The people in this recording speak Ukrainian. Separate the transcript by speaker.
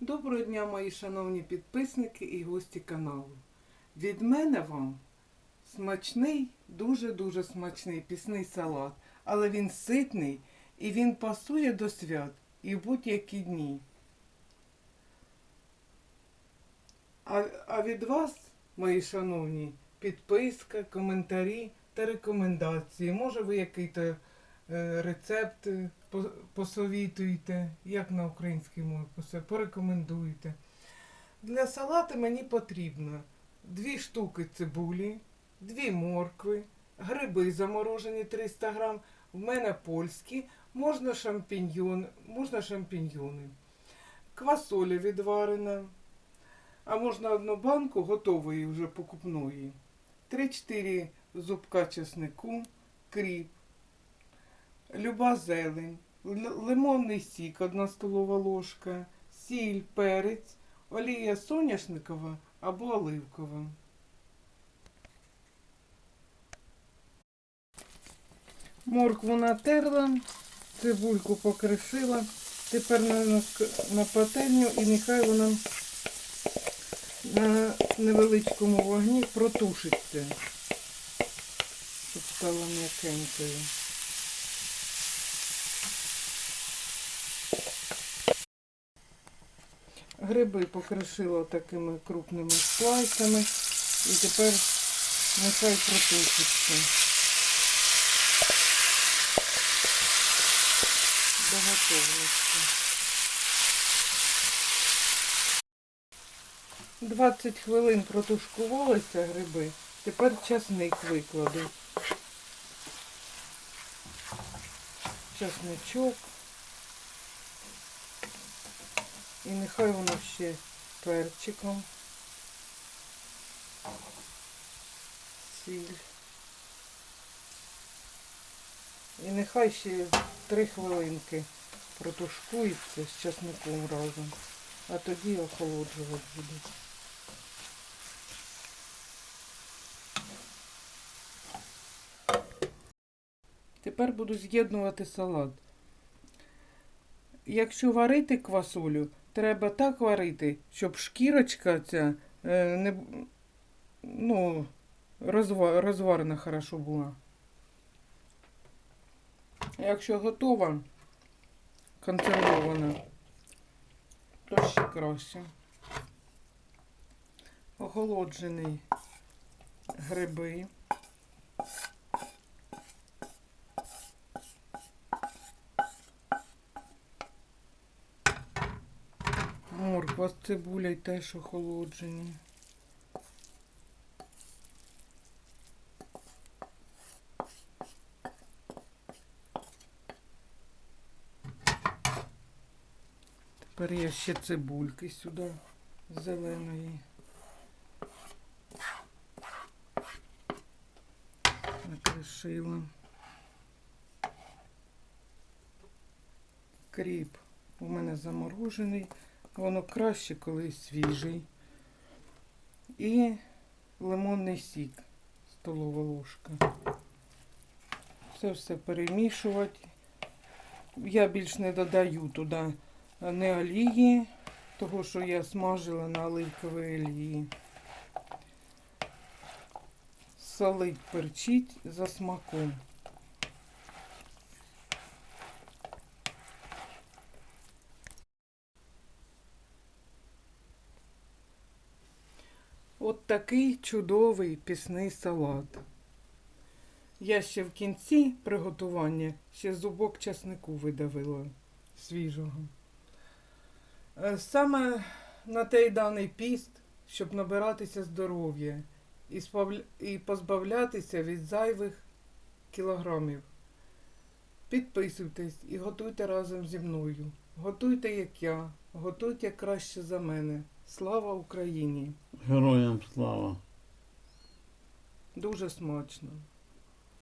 Speaker 1: Доброго дня, мої шановні підписники і гості каналу. Від мене вам смачний, дуже-дуже смачний пісний салат, але він ситний і він пасує до свят і в будь-які дні. А, а від вас, мої шановні, підписка, коментарі та рекомендації. Може ви який-то рецепт е, по- посовітуєте, як на українській мові, порекомендуєте. Для салату мені потрібно дві штуки цибулі, дві моркви, гриби заморожені 300 грам, в мене польські, можна шампіньйон, можна шампіньйони, квасоля відварена, а можна одну банку готової вже покупної, 3-4 зубка чеснику, кріп, люба зелень, лимонний сік, 1 столова ложка, сіль, перець, олія соняшникова або оливкова. Моркву натерла, цибульку покришила. Тепер на, на, пательню і нехай вона на невеличкому вогні протушиться, щоб стала м'якенькою. Гриби покришила такими крупними слайсами і тепер нехай протушиться. До готовності. 20 хвилин протушкувалися гриби. Тепер часник викладу. Часничок. І нехай воно ще перчиком. Сіль. І нехай ще 3 хвилинки протушкується з часником разом. А тоді охолоджувати буду. Тепер буду з'єднувати салат. Якщо варити квасолю, треба так варити, щоб шкірочка ця е, не ну, розва- розварена хорошо була. Якщо готова, консервована, то ще краще. Охолоджений гриби. Морква з цибулею теж охолоджені. Тепер я ще цибульки сюди зеленої. Накришила. Кріп у мене заморожений. Воно краще, коли свіжий. І лимонний сік, столова ложка. Це все перемішувати. Я більш не додаю туди не олії, того, що я смажила на оливковій олії. Солить, перчить за смаком. От такий чудовий пісний салат. Я ще в кінці приготування ще зубок часнику видавила свіжого. Е, Саме на той даний піст, щоб набиратися здоров'я і, і позбавлятися від зайвих кілограмів. Підписуйтесь і готуйте разом зі мною. Готуйте, як я, готуйте краще за мене. Слава Україні!
Speaker 2: Героям слава.
Speaker 1: Дуже смачно.